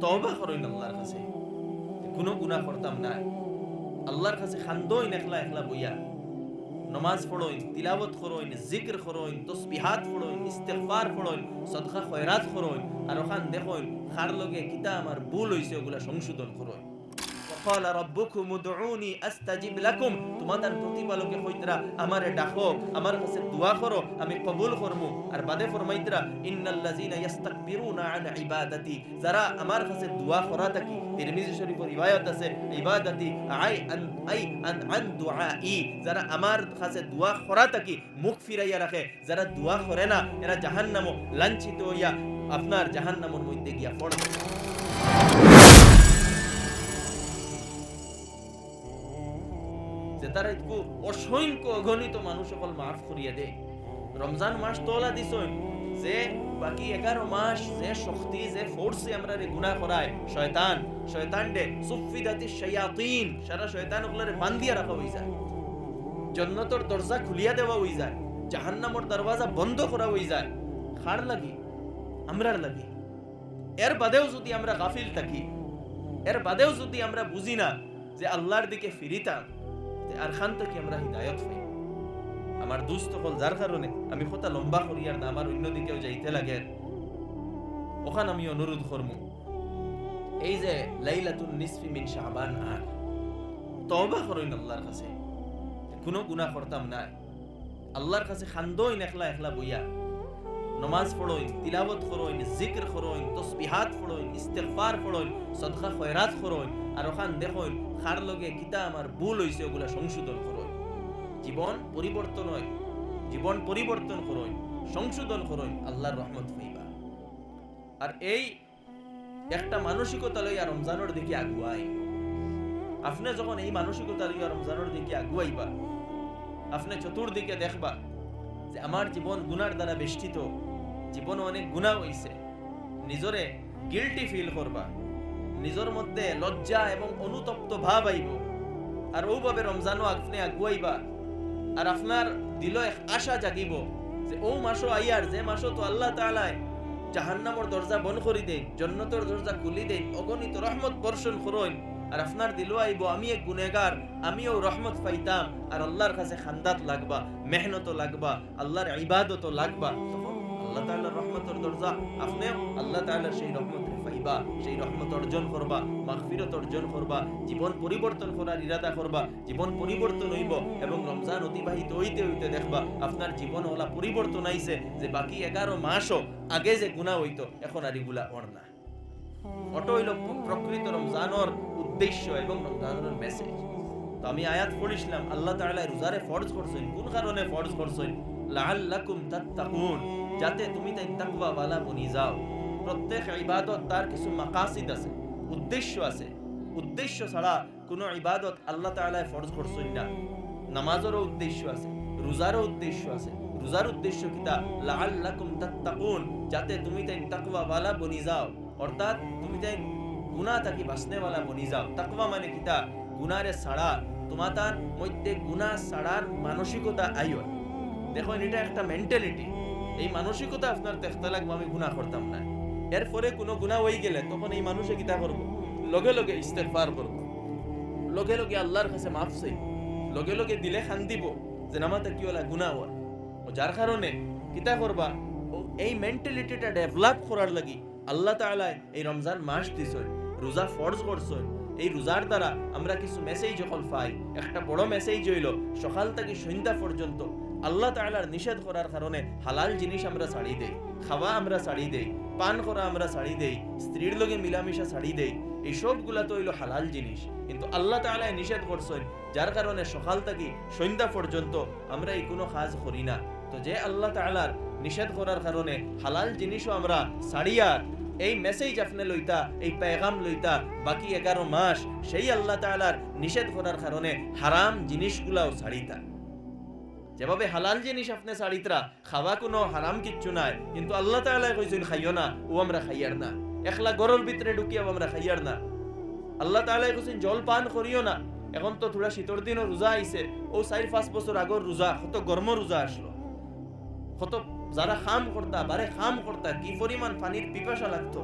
তওবা করেন আল্লাহর কাছে। কোনো গুণা করতাম না। আল্লাহর কাছে খান্দইন একলা একলা বইয়া। নমাজ পড়ইন তিলাবত করইন, জিক্র করইন, তসবিহাত পড়ইন, ইস্তেগফার পড়ইন, সদকা, খয়রাত করইন। আর ওখান দেখইন, খার লগে কিতা আমার ভুল হইছে, ওগুলা সংশোধন করইন। ক্বালা রাব্বুকুম উদউনি আস্তাজিব লাকুম তোমাদের প্রতিপালকে কইতরা আমারে ডাকো, আমার কাছে দোয়া করো, আমি কবুল করমু। আর বাদে ফরমাইতরা, ইন্নাল্লাযিনা ইস্তাকবিরুনা আন ইবাদাতি। যারা আমার কাছে দোয়া করা থাকি, তিরমিজি শরীফের রিওয়ায়াত আছে, ইবাদাতি আই আন আই আন আন দুআই। যারা আমার কাছে দোয়া করা থাকি, মুখ ফিরাইয়া রাখে, যারা দোয়া করে না, এরা জাহান্নামও লাঞ্ছিত হইয়া আপনার জাহান্নামের মধ্যে গিয়া পড়বে যে তারা অসংখ্য অগণিত মানুষ সকল মাফ করিয়া দেয় রমজান মাস তোলা দিছই, যে বাকি এগারো মাস যে শক্তি, যে ফোর্সে আমরা রে করায়, শয়তান শয়তান ডে শায়াতিন, সারা শয়তান ওগুলারে বান্ধিয়া রাখা হই যায়। জন্নতর দরজা খুলিয়া দেওয়া হই যায়, জাহান্নামর দরওয়াজা বন্ধ করা হই যায়। খার লাগি? আমরার লাগি। এর বাদেও যদি আমরা গাফিল থাকি, এর বাদেও যদি আমরা বুঝি না যে আল্লাহর দিকে ফিরিতাম আর খান আমরা হৃদায়ত পাই। আমার হল যার কারণে আমি কথা লম্বা করি আর না আমার অন্যদিকেও যাইতে লাগে। ওখান আমি অনুরোধ করব এই যে লাইলাতুন নিসফি মিন আর তওবা করইন আল্লাহর কাছে। কোনো গুনাহ করতাম না আল্লাহর কাছে খান্দইন একলা একলা বইয়া। নমাজ পড়ইন তিলাবত করইন জিক্র করইন তসবিহাত পড়ইন ইস্তেগফার পড়ইন সদকা খয়রাত করইন আর ওখান দেখইন খার লগে কিতা আমার ভুল হইছে ওগুলা সংশোধন করইন জীবন পরিবর্তন হয়। জীবন পরিবর্তন করইন সংশোধন করইন আল্লাহর রহমত হইবা আর এই একটা মানসিকতা লইয়া রমজানের দিকে আগুয়াই। আপনি যখন এই মানসিকতা লইয়া রমজানের দিকে আগুয়াইবা, আপনি চতুর্দিকে দেখবা যে আমার জীবন গুনার দ্বারা বেষ্টিত, জীবনে অনেক গুণা হইছে। নিজরে গিল্টি ফিল করবা। নিজের মধ্যে লজ্জা এবং অনুতপ্ত ভাব আইব। আর ওভাবে রমজানও আপনি আগুয়াইবা। আর আপনার দিল আশা জাগিব যে ও মাসও আইয়ার, যে মাসও তো আল্লাহ তালায় জাহান্নামর দরজা বন করি দেন জন্নতর দরজা খুলি দেন অগণিত রহমত বর্ষণ করইন আর আপনার দিল আইব, আমি এক গুনেগার আমিও রহমত পাইতাম। আর আল্লাহর কাছে খান্দাত লাগবা মেহনত লাগবা, আল্লাহর ইবাদত লাগবা। আল্লাহ তাআলার রহমতের দরজা আপনি আল্লাহ তাআলার সেই রহমত পাইবা, সেই রহমত অর্জন করবা, মাগফিরত অর্জন করবা, জীবন পরিবর্তন করার ইরাদা করবা, জীবন পরিবর্তন হইব এবং রমজান অতিবাহিত হইতে হইতে দেখবা, আপনার জীবন ওলা পরিবর্তন আইছে যে বাকি এগারো মাসও আগে যে গুণা হইতো, এখন আর এগুলা অর অটো হইল প্রকৃত রমজানোর উদ্দেশ্য এবং রমজানোর মেসেজ তো আমি আয়াত পড়িছিলাম, আল্লাহ তাআলা রোজারে ফরজ করছেন। কোন কারণে ফরজ করছেন? লাআল্লাকুম তাত্তাকুন। যাতে তুমি তাই তাকওয়া বনি যাও। প্রত্যেক ইবাদত তার কিছু মাকাসিদ আছে, উদ্দেশ্য আছে। উদ্দেশ্য ছাড়া কোনো ইবাদত আল্লাহ তাআলা ফরজ করছেন না। নামাজেরও উদ্দেশ্য আছে, রোজারও উদ্দেশ্য আছে। রোজার উদ্দেশ্য কিতা লাআল্লাকুম তাত্তাকুন। যাতে তুমি তাই তাকওয়া বনি যাও। অর্থাৎ তুমি তাই গুনাহ থাকি বাসনেওয়ালা বনি যাও। তাকওয়া মানে কিতা গুনারে ছাড়া তোমার মধ্যে গুনাহ ছাড়ার মানসিকতা আইয় দেখুন এটা একটা মেন্টালিটি এই মানসিকতা আপনার দেখতে লাগবে, আমি গুনাহ করতাম না। এরপরে কোনো গুণা হয়ে গেলে তখন এই মানুষে কিতা করব? লগে লগে ইস্তেগফার করব। লগে লগে আল্লাহর কাছে মাফ চাই লগে লগে দিলে খান দিব যে নামাতে কি হলা গুনাহ হওয়ার। যার কারণে কিতা করবা? এই মেন্টালিটিটা ডেভেলপ করার লাগি আল্লাহ তাআলা এই রমজান মাস দিছেন রোজা ফরজ করছেন, এই রোজার দ্বারা আমরা কিছু মেসেজ যখন পাই। একটা বড় মেসেজ হইল, সকাল থেকে সন্ধ্যা পর্যন্ত আল্লাহ তাআলার নিষেধ করার কারণে হালাল জিনিস আমরা ছাড়ি দেই, খাওয়া আমরা ছাড়ি দেই, পান করা আমরা ছাড়ি দেই, স্ত্রীর লগে মিলামিশা ছাড়ি দেই এই সবগুলা তো হইল হালাল জিনিস। কিন্তু আল্লাহ তাআলা নিষেধ করছেন, যার কারণে সকাল থেকে সন্ধ্যা পর্যন্ত আমরা এই কোনো কাজ করি না। তো যে আল্লাহ তাআলার নিষেধ করার কারণে হালাল জিনিসও আমরা ছাড়িয়ার এই মেসেজ আপনি লইতা, এই পেগাম লইতা, বাকি এগারো মাস সেই আল্লাহ তাআলার নিষেধ করার কারণে হারাম জিনিসগুলাও ছাড়িতা। যেভাবে হালাল জিনিস আপনি ছাড়িতরা, খাওয়া কোনো হারাম কিচ্ছু নাই, কিন্তু আল্লাহ তাআলা কইছেন খাইও না, ও আমরা খাইয়ার না। একলা গরর ভিতরে ঢুকিয়াও আমরা খাইয়ার না। আল্লাহ তাআলা কইছেন, জল পান করিও না। এখন তো থোড়া শীতর দিনও রোজা আইছে। ও চার পাঁচ বছর আগর রোজা, কত গরম রোজা আসলো। কত যারা খাম করতা বারে খাম করতা কি পরিমাণ পানির পিপাসা লাগতো?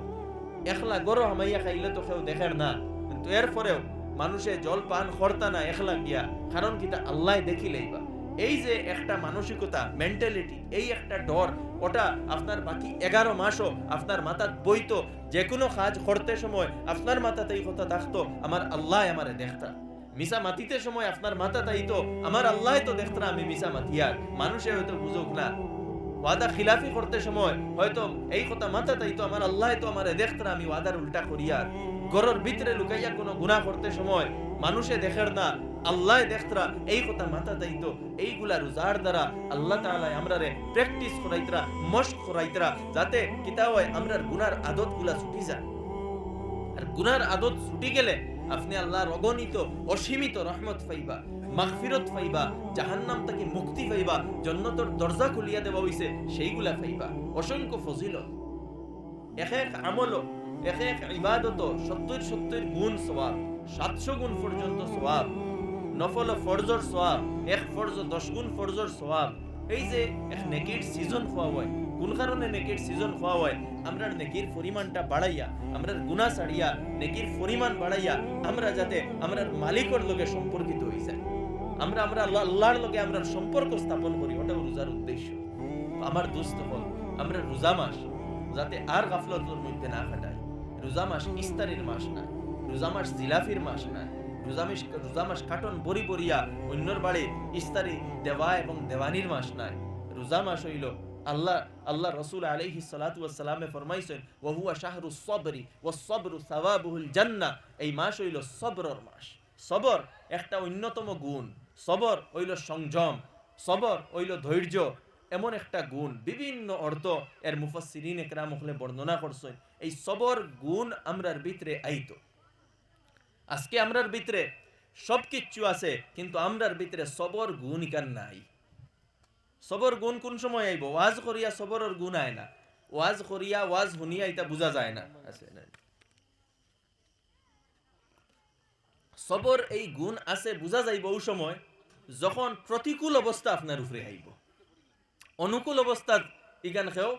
একলা গরো হামাইয়া খাইলে তো কেউ দেখের না। কিন্তু এরপরেও মানুষে জল পান করতা না একলা গিয়া কারণ কিতা আল্লাহ দেখিলেইবা এই যে একটা মানসিকতা মেন্টালিটি এই একটা ডর ওটা আপনার বাকি এগারো মাসও আপনার মাথাত বইতো যে কোনো কাজ করতে সময় আপনার মাথাতে এই কথা থাকতো আমার আল্লাহ আমারে দেখতা। মিসা মাতিতে সময় আপনার মাথা তাই তো আমার আল্লাহ তো দেখতা আমি মিসা মাতিয়ার মানুষে হয়তো বুঝুক না। ওয়াদা খিলাফি করতে সময় হয়তো এই কথা মাথা তাই তো আমার আল্লাহ তো আমারে দেখতা আমি ওয়াদার উল্টা করিয়ার গরর ভিতরে লুকাইয়া কোনো গুনাহ করতে সময় মানুষে দেখের না, আল্লাহ দেখতরা এই কথা মাথা দাইতো এইগুলা রোজার দ্বারা আল্লাহ তাআলা আমরারে প্র্যাকটিস করাইতরা, মস্ক করাইতরা, যাতে কিতা হয় আমরার গুনার আদতগুলা ছুটি যায়। আর গুনার আদত ছুটি গেলে আপনি আল্লাহর অগণিত, অসীমিত রহমত পাইবা। মাগফিরত পাইবা জাহান্নাম থেকে মুক্তি পাইবা জন্নতর দরজা খুলিয়া দেওয়া হইছে, সেইগুলা পাইবা অসংখ্য ফজিলত। এক এক আমল এক এক ইবাদত সত্তর সত্তর গুণ সওয়াব, সাতশো গুণ পর্যন্ত সওয়াব, নফল ফরজর সওয়াব, এক ফরজ দশ গুণ ফরজর সওয়াব। এই যে এক নেকির সিজন খোয়া হয়, কোন কারণে নেকির সিজন খোয়া হয়? আমরা নেকির পরিমাণটা বাড়াইয়া, আমরা গুণা ছাড়িয়া, নেকির পরিমাণ বাড়াইয়া, আমরা যাতে, আমরা মালিকর লগে সম্পর্কিত হয়ে যায়। আমরা আমরা আল্লাহ আল্লাহর লগে আমরা সম্পর্ক স্থাপন করি, ওটা রোজার উদ্দেশ্য। আমার দোস্ত হল আমরা রোজা মাস যাতে আর গাফলতের মধ্যে না কাটাই। রোজা মাস ইস্তারির মাস না, রোজা মাস জিলাফির মাস না, রোজা মাস রোজা মাস কাটন বড়ি বড়িয়া অন্যর বাড়ি ইস্তারি, দেওয়া এবং দেওয়ানির মাস নাই রোজা মাস হইল আল্লাহ আল্লাহ রসুল আলাইহি সালাতু ওয়াসসালামে ফরমাইছেন ওয়া হুয়া শাহরু সবরি ওয়া সবরু সাওয়াবুহুল জান্নাহ এই মাস হইল সবরর মাস। সবর একটা অন্যতম গুণ। সবর হইল সংযম, সবর হইল ধৈর্য, এমন একটা গুণ, বিভিন্ন অর্থ এর মুফাসসিরিন একরাম হলে বর্ণনা করছেন। এই সবর গুণ আমরার ভিতরে আইতো আজকে আমরার ভিতরে সব কিচ্ছু আছে, কিন্তু আমরার ভিতরে সবর গুণ ইকান নাই। সবর গুণ কোন সময় আইব? ওয়াজ করিয়া সবরের গুণ আয় না। ওয়াজ করিয়া ওয়াজ শুনিয়া এটা বোঝা যায় না। সবর এই গুণ আছে, বোঝা যাইব ও সময় যখন প্রতিকূল অবস্থা আপনার উপরে আইব অনুকূল অবস্থাত ইগান খেয়েও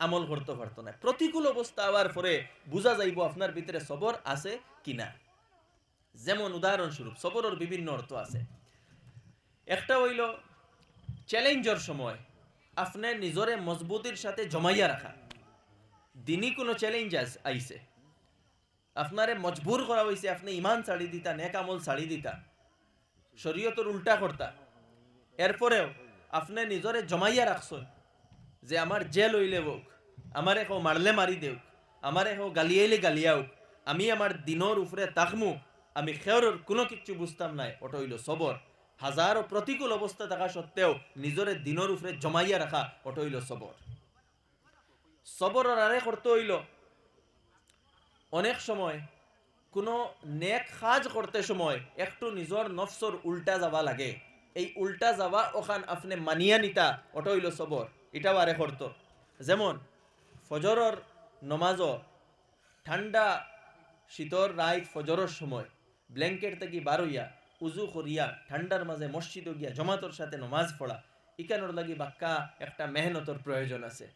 আমল করতে পারতো না। প্রতিকূল অবস্থা আবার পরে বোঝা যাইব আপনার ভিতরে সবর আছে কিনা যেমন উদাহরণস্বরূপ, সবরের বিভিন্ন অর্থ আছে। একটা হইল চ্যালেঞ্জের সময় আপনার নিজরে মজবুতির সাথে জমাইয়া রাখা। দিনই কোনো চ্যালেঞ্জ আইছে আপনারে মজবুর করা হয়েছে আপনি ইমান ছাড়ি দিতা, নেক আমল ছাড়ি দিতা। শরীয়তর উল্টা করতা। এরপরেও আপনি নিজরে জমাইয়া রাখছেন যে আমার জেল হইলে হোক আমার এখন মারলে মারি দেও আমার এখন গালিয়াইলে গালিয়াও আমি আমার দিনর উপরে তাকমু, আমি খেয়র কোনো কিছু বুঝতাম নাই ওটা হইল সবর হাজারো প্রতিকূল অবস্থা থাকা সত্ত্বেও নিজরে দিনর উপরে জমাইয়া রাখা ওটা হইল সবর সবরের আরে করতে হইল, অনেক সময় কোনো নেক কাজ করতে সময় একটু নিজর নফসর উল্টা যাওয়া লাগে। এই উল্টা যাওয়া ওখান আপনি মানিয়া নিতা, ওটা সবর এটাও আরে করতো যেমন ফজরর নমাজও ঠান্ডা শীতর রাইত ফজরের সময় ব্ল্যাঙ্কেট থেকে বারইয়া উজু করিয়া ঠান্ডার মাঝে মসজিদ গিয়া জমাতর সাথে নমাজ পড়া ইকানোর লাগি বাক্কা একটা মেহনতর প্রয়োজন আছে।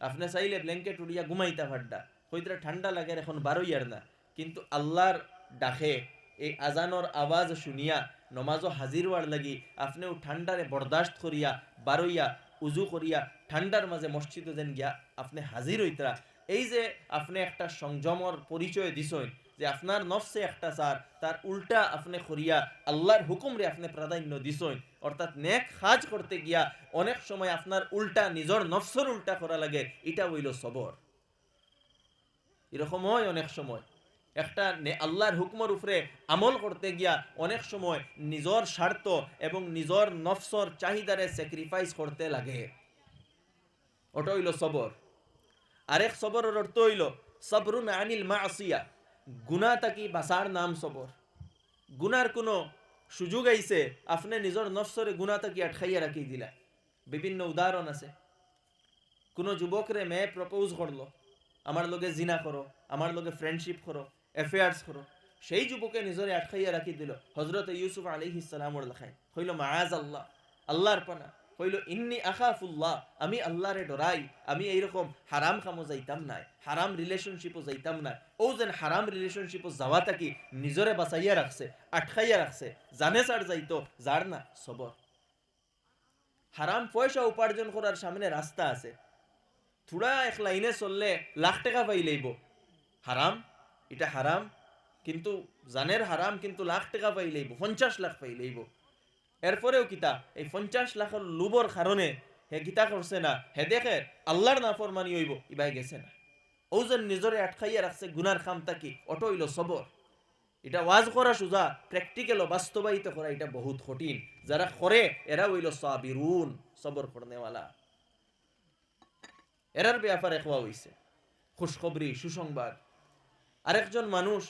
আপনি চাইলে ব্ল্যাঙ্কেট উড়িয়া ঘুমাইতা ফাড্ডা। হইতরা ঠান্ডা লাগে এখন বারইয়ার না। কিন্তু আল্লাহর ডাকে এই আজানোর আওয়াজ শুনিয়া নমাজও হাজির হওয়ার লাগি আপনিও ঠান্ডারে বরদাস্ত করিয়া বারইয়া উজু করিয়া ঠান্ডার মাঝে মসজিদে যেন গিয়া আপনি হাজির হইতরা এই যে আপনি একটা সংযমর পরিচয় দিছেন যে আপনার নফসে একটা সার তার উল্টা আপনি করিয়া আল্লাহর হুকুমরে আপনি প্রাধান্য দিছেন অর্থাৎ নেক কাজ করতে গিয়া অনেক সময় আপনার উল্টা নিজর নফসর উল্টা করা লাগে এটা হইল সবর এরকম হয় অনেক সময়। একটা আল্লাহর হুকমর উপরে আমল করতে গিয়া অনেক সময় নিজর স্বার্থ এবং নিজর নফসর চাহিদারে স্যাক্রিফাইস করতে লাগে। ওটা হইল সবর। আরেক সবরের অর্থ হইল, সবরুন আনিল মাসিয়া গুনা তাকি বাসার নাম সবর। গুনার কোনো সুযোগ আইছে, আপনি নিজর নফসরে গুনা তাকি আটকাইয়া রাখি দিলা। বিভিন্ন উদাহরণ আছে। কোনো যুবকরে মেয়ে প্রপোজ করল, আমার লগে জিনা করো, আমার লগে ফ্রেন্ডশিপ করো অ্যাফেয়ার্স করো সেই যুবকে নিজরে আটকাইয়া রাখি দিল। হজরত ইউসুফ আলী ইসালামর লেখায়। হইল মায়াজ আল্লাহ আল্লাহর পানা। কইল, ইন্নি আখাফুল্লাহ, আমি আল্লাহরে ডরাই। আমি এইরকম হারাম কামো যাইতাম নাই, হারাম রিলেশনশিপও যাইতাম না ও যেন হারাম রিলেশনশিপও যাওয়া থাকি নিজরে বাঁচাইয়া রাখছে, আটকাইয়া রাখছে? জানে সার যাইতো, যার না, সবর। হারাম পয়সা উপার্জন করার সামনে রাস্তা আছে। থোড়া এক লাইনে চললে লাখ টাকা পাই লইব। হারাম? এটা হারাম, কিন্তু জানের হারাম, কিন্তু লাখ টাকা পাই লইব, পঞ্চাশ লাখ পাই লইব। এরপরেও কিতা এই পঞ্চাশ লাখের লুবর কারণে হে কিতা করছে না, হে দেখে আল্লাহর না ফরমানি হইব, ইবাই গেছে না। ও যে নিজরে আটকাইয়া রাখছে, গুনার খাম তাকি অটো সবর। এটা ওয়াজ করা সোজা প্র্যাকটিক্যাল বাস্তবায়িত করা এটা বহুত কঠিন। যারা করে, এরা হইল সাবিরুন, সবর করনেওয়ালা। এরার ব্যাপারে খোয়া হইছে? খুশখবরি, সুসংবাদ। আরেকজন মানুষ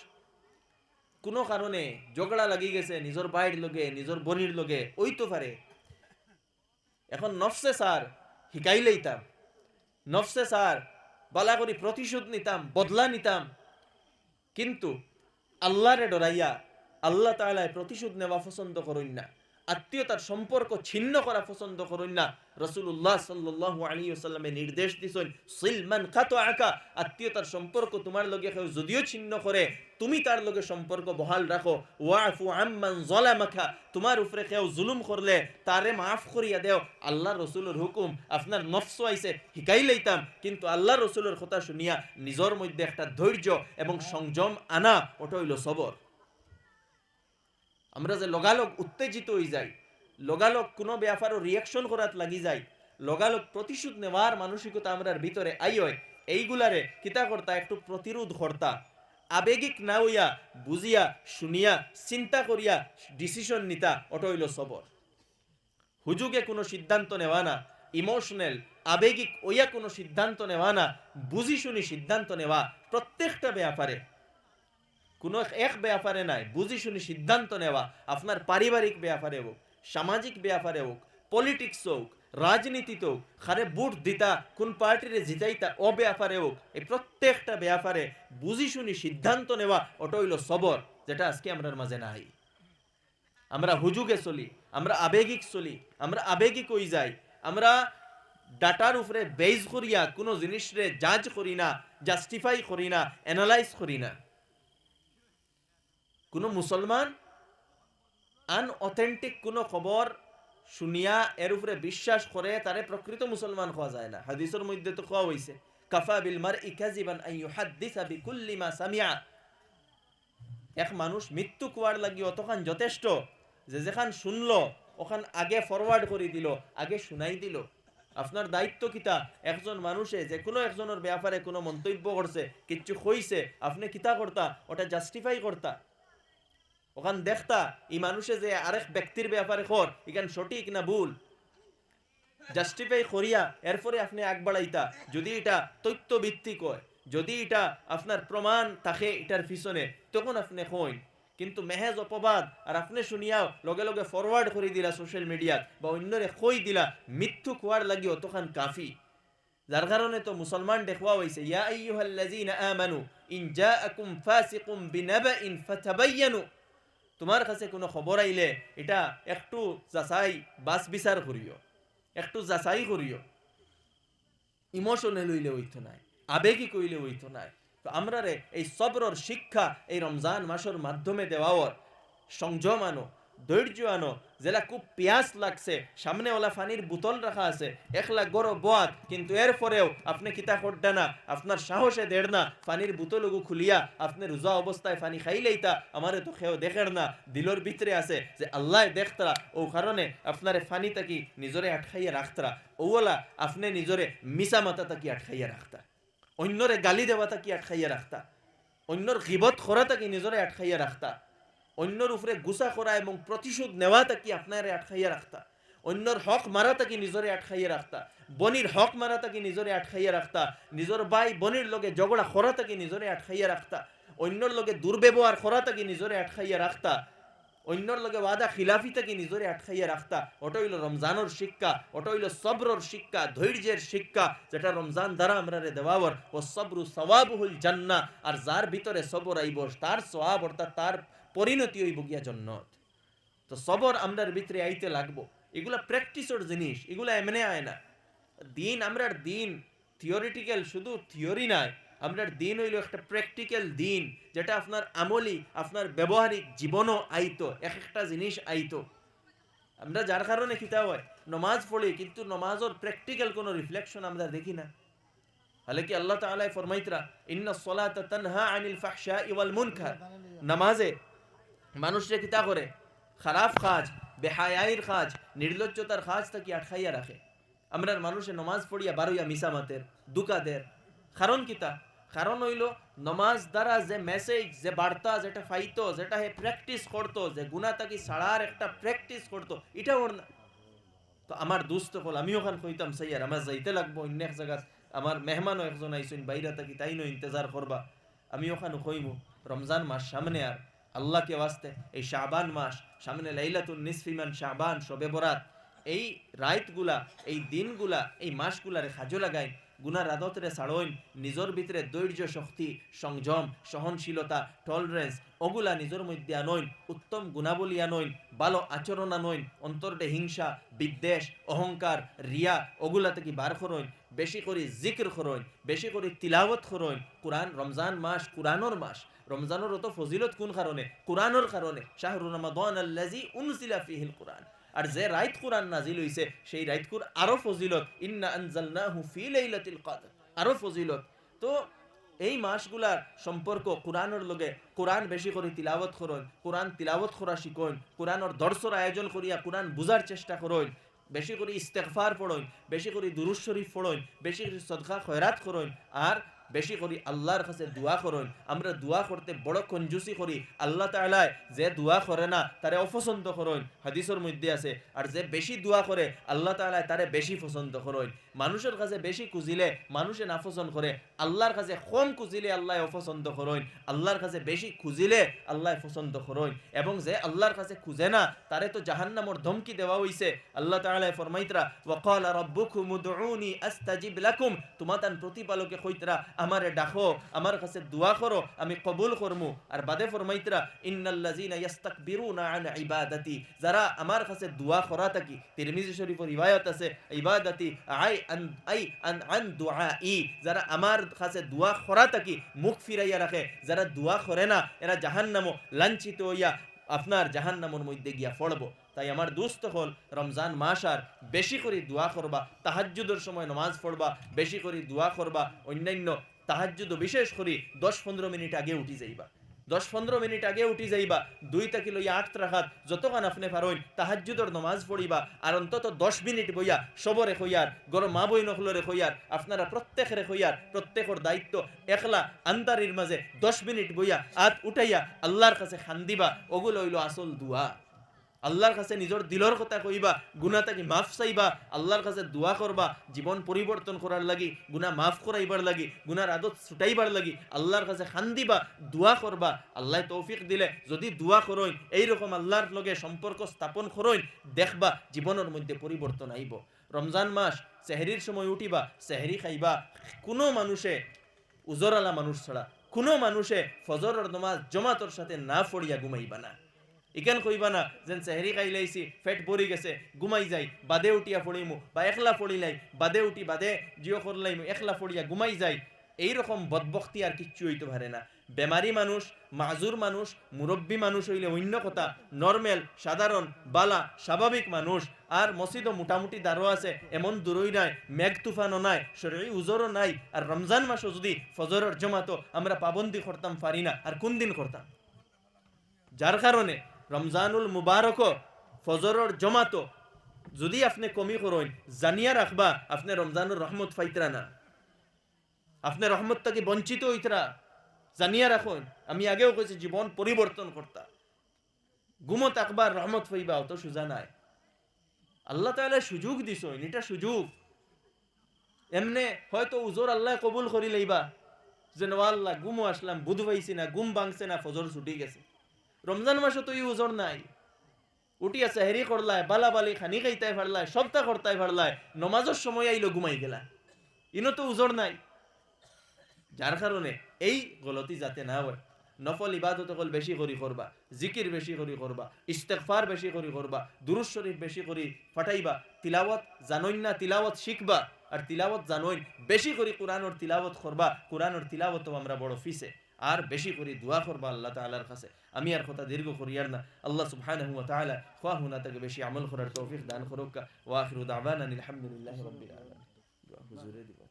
কোনো কারণে ঝগড়া লাগি গেছে, নিজের বাইর লগে, নিজের বনির লগে, ওই তো পারে। এখন নফসে স্যার শিকাই লইতাম নফসে স্যার বালা করি প্রতিশোধ নিতাম, বদলা নিতাম। কিন্তু আল্লাহরে ডরাইয়া আল্লাহ তাআলায় প্রতিশোধ নেওয়া পছন্দ করুন না। আত্মীয়তার সম্পর্ক ছিন্ন করা পছন্দ করুন না। রসুল্লাহ সাল্লাহ আলী সাল্লামে নির্দেশ দিছেন, সিলমান আঁকা আত্মীয়তার সম্পর্ক তোমার লগে যদিও ছিন্ন করে, তুমি তার লগে সম্পর্ক বহাল রাখো। ওয়াফু আম্মান জলামাখা তোমার উপরে কেউ জুলুম করলে তারে মাফ করিয়া দেও। আল্লাহ রসুলের হুকুম, আপনার নফস আইছে শিকাই লইতাম। কিন্তু আল্লাহ রসুলের কথা শুনিয়া নিজের মধ্যে একটা ধৈর্য এবং সংযম আনা, ওটা হইল সবর। আমরা যে লগালগ উত্তেজিত হয়ে যাই, লগালগ কোনো ব্যাপারও রিয়াকশন করাত লাগি যাই, লগালগ প্রতিশোধ নেওয়ার মানসিকতা আমরার ভিতরে আই হয় এইগুলারে কিতা কর্তা একটু প্রতিরোধ কর্তা আবেগিক না হইয়া বুঝিয়া শুনিয়া, চিন্তা করিয়া ডিসিশন নিতা ওটা হইল সবর হুজুগে কোনো সিদ্ধান্ত নেওয়া না ইমোশনাল আবেগিক ওইয়া কোনো সিদ্ধান্ত নেওয়া না বুঝি শুনি সিদ্ধান্ত নেওয়া প্রত্যেকটা ব্যাপারে কোনো এক ব্যাপারে নাই। বুঝি শুনি সিদ্ধান্ত নেওয়া আপনার পারিবারিক ব্যাপারে হোক, সামাজিক ব্যাপারে হোক পলিটিক্স হোক রাজনীতিতে হোক, খারে বুট দিতা, কোন পার্টিরে জিতাইতা ও ব্যাপারে হোক, এই প্রত্যেকটা ব্যাপারে বুঝি শুনি সিদ্ধান্ত নেওয়া, ওটা হইল সবর, যেটা আজকে আমরার মাঝে নাই। আমরা হুজুগে চলি, আমরা আবেগিক চলি, আমরা আবেগিক হই যাই, আমরা ডাটার উপরে বেজ করিয়া কোনো জিনিসরে জাজ করি না জাস্টিফাই করি না অ্যানালাইজ করি না। কোনো মুসলমান আনঅথেন্টিক কোনো খবর শুনিয়া এর উপরে বিশ্বাস করে তারে প্রকৃত মুসলমান হওয়া যায় না। হাদিসের মধ্যে তো কোয়া হইছে কাফা বিল মার ইকাজিবান আই ইউহাদ্দিসা বিকুল্লি মা সামিয়া এক মানুষ মৃত্যু কোয়ার লাগি অতখান যথেষ্ট যে যেখান শুনলো ওখান আগে ফরওয়ার্ড করে দিল, আগে শুনাই দিল। আপনার দায়িত্ব কিতা? একজন মানুষে যে কোনো একজনের ব্যাপারে কোনো মন্তব্য করছে কিচ্ছু হইছে আপনি কিতা করতা ওটা জাস্টিফাই করতা ওখান দেখতা, এই মানুষে যে আরেক ব্যক্তির ব্যাপারে কর এখান সঠিক না ভুল? জাস্টিফাই করিয়া, এরপরে আপনি আগ বাড়াইতা। যদি এটা তথ্য ভিত্তিক হয়, যদি এটা আপনার প্রমাণ থাকে এটার পিছনে, তখন আপনি কইন কিন্তু মেহেজ অপবাদ, আর আপনি শুনিয়াও লগে লগে ফরওয়ার্ড করে দিলা সোশ্যাল মিডিয়াত বা অন্যরে কই দিলা মৃত্যু খোয়ার লাগি অতখান কাফি। যার কারণে তো মুসলমান দেখুয়া হয়েছে ইয়া আমানু, ইন ফাসিকুম বিনাবাইন ফাতাবায়ানু তোমার কাছে কোনো খবর আইলে এটা একটু যাচাই বাস বিচার করিও একটু যাচাই করিও ইমোশনে লইলে হইতো নাই আবেগী কইলে হইতো নাই। তো আমরা রে এই সবরর শিক্ষা এই রমজান মাসের মাধ্যমে দেওয়ার সংযম আনো। ধৈর্য আনো যেটা খুব পিয়াস লাগছে সামনে ওলা ফানির বোতল রাখা আছে, একলা গরো বোয়াত, কিন্তু এরপরেও আপনি কিতা করতে না, আপনার সাহসে দেড় না, ফানির বোতলগু খুলিয়া, আপনি রোজা অবস্থায় ফানি খাইলেই তা আমারে তো খেয়েও দেখের না, দিলর ভিতরে আছে যে আল্লাহ দেখতরা, ও কারণে আপনারে ফানি তাকি নিজরে আটকাইয়া রাখতরা ওলা আপনি নিজরে মিসা মাতা তাকি আটকাইয়া রাখতা, অন্যরে গালি দেওয়া তাকি আটকাইয়া রাখতা, অন্যর গিবত খরা তাকি নিজরে আটকাইয়া রাখতা। অন্যর উপরে গুসা করা এবং প্রতিশোধ নেওয়া তাকি আপনারে আটকাইয়া রাখতা? অন্যর হক মারা তাকি নিজরে আটকাইয়া রাখতা? বনির হক মারা তাকি নিজরে আটকাইয়া রাখতা? নিজর ভাই বনির লগে ঝগড়া খরা তাকি নিজরে আটকাইয়া রাখতা? অন্যর লগে দুর্ব্যবহার খরা তাকি নিজরে আটকাইয়া রাখতা? অন্যর লগে ওয়াদা খিলাফি তাকি নিজরে আটকাইয়া রাখতা? ওটা হইল রমজানোর শিক্ষা, ওটা হইল সবরর শিক্ষা, ধৈর্যের শিক্ষা, যেটা রমজান দ্বারা আমরা দেওয়াবর ও সবরু সওয়াবুল জান্না আর যার ভিতরে সবর আইব, তার সওয়াব অর্থাৎ তার পরিণতি হইব গিয়া জন্নত। তো সবর আমরার ভিতরে আইতে লাগবো। এগুলা প্র্যাকটিসের জিনিস, এগুলা এমনি আয় না। দিন আমরার দিন থিওরিটিক্যাল শুধু থিওরি নয় আমরার দিন হইল একটা প্র্যাকটিক্যাল দিন, যেটা আপনার আমলি, আপনার ব্যবহারিক জীবনও আইতো, এক একটা জিনিস আইতো। আমরা যার কারণে খিতা হয়, নমাজ পড়ি, কিন্তু নমাজের প্র্যাকটিক্যাল কোনো রিফ্লেকশন আমরা দেখি না। হলে কি আল্লাহ তাআলা ফরমাইতরা, ইন্না সলাতা তানহা আনিল ফাহশাই ওয়াল মুনকার? নামাজে মানুষরে কিতা করে? খারাপ কাজ, বেহায়াইর কাজ, নির্লজ্জতার কাজ তাকে আটকাইয়া রাখে। আমরা মানুষে নমাজ পড়িয়া বারুইয়া মিসামাতের দুকাদের। কারণ কিতা কারণ হইল, নমাজ দ্বারা যে মেসেজ যে বার্তা, যেটা ফাইতো, যেটা হে প্র্যাকটিস করতো, যে গুণা তাকে সাড়ার একটা প্র্যাকটিস করতো এটা ওর না। তো আমার দুস্থ হল আমি ওখান কইতাম, সাইয়ার, আমার যাইতে লাগবো, অন্য এক জায়গা, আমার মেহমানও একজন আইসুন বাইরা তাকি তাই নো ইন্তজার করবা। আমি ওখানে কইমু, রমজান মাস সামনে আর আল্লাহকে ওয়াস্তে এই শাবান মাস, সামনে লাইলাতুন নিসফিমান শাবান, শবে বরাত। এই রাইতগুলা, এই দিনগুলা, এই মাসগুলারে খাজো লাগাই গুনার আদতরে ছাড়ইন, নিজের ভিতরে ধৈর্য, শক্তি, সংযম, সহনশীলতা টলারেন্স ওগুলা নিজের মধ্যে আনইন, উত্তম গুণাবলী আনইন, ভালো আচরণ আনইন অন্তরটে হিংসা, বিদ্বেষ, অহংকার, রিয়া ওগুলা থেকে বার করইন, বেশি করে জিক্র করইন, বেশি করে তিলাওয়াত করইন। কোরআন, রমজান মাস, কোরআনর মাস রমজানের অত ফজিলত কোন কারণে কোরআনের কারণে শাহরুর রমাদান ফিহিল কোরআন আর যে রাইত কোরআন নাজিল হইছে সেই রাইত কুর আরও ফজিলত, ইন্না আনজালনাহু ফি লাইলাতিল কদর আরও ফজিলত। তো এই মাসগুলার সম্পর্ক কোরআনের লগে কোরআন বেশি করে তিলাবত করুন কোরআন তিলাবত করা শিখুন কোরআনের দর্শর আয়োজন করিয়া কোরআন বুঝার চেষ্টা করুন বেশি করে ইস্তেকফার পড়ুন বেশি করে দুরুজ শরীফ বেশি করে সদকা খয়রাত করুন আর বেশি করি, আল্লাহর কাছে দোয়া করুন। আমরা দোয়া করতে বড় কঞ্জুসি করি। আল্লাহ তাআলায় যে দোয়া করে না, তারে অপছন্দ করুন। হাদিসের মধ্যে আছে, আর যে বেশি দোয়া করে, আল্লাহ তাআলায় তারে বেশি পছন্দ করুন। মানুষের কাছে বেশি কুজিলে মানুষে নাপছন্দ করে, আল্লাহর কাছে কম কুজিলে আল্লাহ অপছন্দ করুন। আল্লাহর কাছে বেশি খুঁজিলে আল্লাহ পছন্দ করুন। এবং যে আল্লাহর কাছে খুঁজে না, তারে তো জাহান্নামর ধমকি দেওয়া হইছে। আল্লাহ তাআলা ফরমাইতরা ওয়াকালা রাব্বুকুম উদউনি আস্তাজিব লাকুম। তোমাতান প্রতিপালকে কইতরা আমারে ডাকো, আমার কাছে দোয়া করো, আমি কবুল করমু। আর বাদে ফরমাইতরা, ইন্নাল্লাযিনা ইয়াস্তাকবিরুনা আন ইবাদাতি। যারা আমার কাছে দোয়া করা থাকি, তিরমিজি শরীফের রিওয়ায়াত আছে, ইবাদাতি আই আন আই আন আন দুআই। যারা আমার কাছে দোয়া করা থাকি, মুখ ফিরাইয়া রাখে, যারা দোয়া করে না, এরা জাহান্নামো লাঞ্ছিত হইয়া আপনার জাহান্নামের মধ্যে গিয়া পড়ব। তাই আমার দুস্থ হল, রমজান মাস আর বেশি করে দোয়া করবা, তাহাজ্জুদের সময় নমাজ পড়বা, বেশি করে দোয়া করবা, অন্যান্য তাহাজ্জুদ বিশেষ করে দশ পনেরো মিনিট আগে উঠি যাইবা। দশ পনেরো মিনিট আগে উঠি যাইবা, দুই তাকি লইয়া আট রাখাত যতক্ষণ আপনি পারইন, তাহাজ্জুদর নমাজ পড়িবা, আর অন্তত দশ মিনিট বইয়া সবরে হইয়ার গর মা বই নখলরে হইয়ার, আপনারা প্রত্যেকের হইয়ার, প্রত্যেকের দায়িত্ব একলা আন্দারির মাঝে দশ মিনিট বইয়া, আত উঠাইয়া আল্লাহর কাছে খান দিবা, ওগুলো হইল আসল দুয়া। আল্লাহর কাছে নিজের দিলর কথা কইবা গুণা তাকে মাফ চাইবা, আল্লাহর কাছে দোয়া করবা, জীবন পরিবর্তন করার লাগি গুণা মাফ করাইবার লাগি গুনার আদত ছুটাইবার লাগি, আল্লাহর কাছে খান দিবা, দোয়া করবা, আল্লাহ তৌফিক দিলে যদি দোয়া করইন এইরকম আল্লাহর লগে সম্পর্ক স্থাপন করইন দেখবা জীবনের মধ্যে পরিবর্তন আইব। রমজান মাস, সেহরির সময় উঠিবা, সেহরি খাইবা, কোনো মানুষে উজরালা মানুষ ছাড়া, কোনো মানুষে ফজরের নমাজ জমাতর সাথে না পড়িয়া ঘুমাইবা না। ইকান কইবা না, যেন চেহারি খাইলাইছি ফেট ভরি গেছে ঘুমাই যাই বাদে উঠিয়া পড়িমু বা একলা পড়িলাই বাদে উঠি বাদে জিও করলাইমু একলা পড়িয়া ঘুমাই যাই এইরকম বদবক্তি আর কিচ্ছু হইতে পারে না। বেমারি মানুষ মাজুর মানুষ মুরব্বী মানুষ হইলে অন্য কথা নর্মেল সাধারণ বালা স্বাভাবিক মানুষ, আর মসজিদও মোটামুটি দারো আছে, এমন দূরই নাই, মেঘ তুফানও নাই শরীর উজরও নাই, আর রমজান মাসও যদি ফজরের জমাতো আমরা পাবন্দি করতাম, পারি না, আর কোন দিন করতাম? যার কারণে রমজানুল মুবারক, ফজরর জমাতো। যদি আপনি কমি করেন, জানিয়া রাখবা, আপনি রমজানুর রহমত ফাইতরা না। আপনি রহমত থেকে বঞ্চিত হইতরা। জানিয়া রাখুন, আমি আগেও কইছি, জীবন পরিবর্তন করতা। গুমত আকবার রহমত ফাইবা অত সুজা নাই। আল্লাহ তাআলা সুযোগ দিছইন এটা সুযোগ। এমনে হয়তো উজোর আল্লাহ কবুল করি লইবা। যে আল্লাহ গুমো আসলাম, বুধ পাইছি না গুম ভাঙছে না, ফজর ছুটি গেছে। রমজান মাসে তো এই নাই। উঠিয়া সেহেরি করলায়, বালা বালি খানি খাইতাই ফাড়লায়, সপ্তাহ করতাই ফাড়লায় নমাজের সময় আইলো ঘুমাই গেলা। ইনো তো উজোর নাই। যার কারণে এই গলতি যাতে না হয়, নফল ইবাদত হল বেশি করি করবা জিকির বেশি করি করবা ইস্তেকফার বেশি করি করবা দুরুজ শরীফ বেশি করি ফাটাইবা তিলাওয়াত জানইন না তিলাওয়াত শিখবা আর তিলাওয়াত জানইন বেশি করি কোরআনর তিলাওয়াত করবা কোরআনর তিলাওয়াতও আমরা বড় ফিসে আর বেশি করে দোয়া করবা আল্লাহ তালার কাছে। আমি আর কথা দীর্ঘ করিয়ার না। আল্লাহ সুবহানাহু হুয়া তাআলা খোয়া হুনা থেকে বেশি আমল করার তৌফিক দান করুক। ওয়া আখিরু আলহামদুলিল্লাহ আলামিন। হুজুরে দিবা।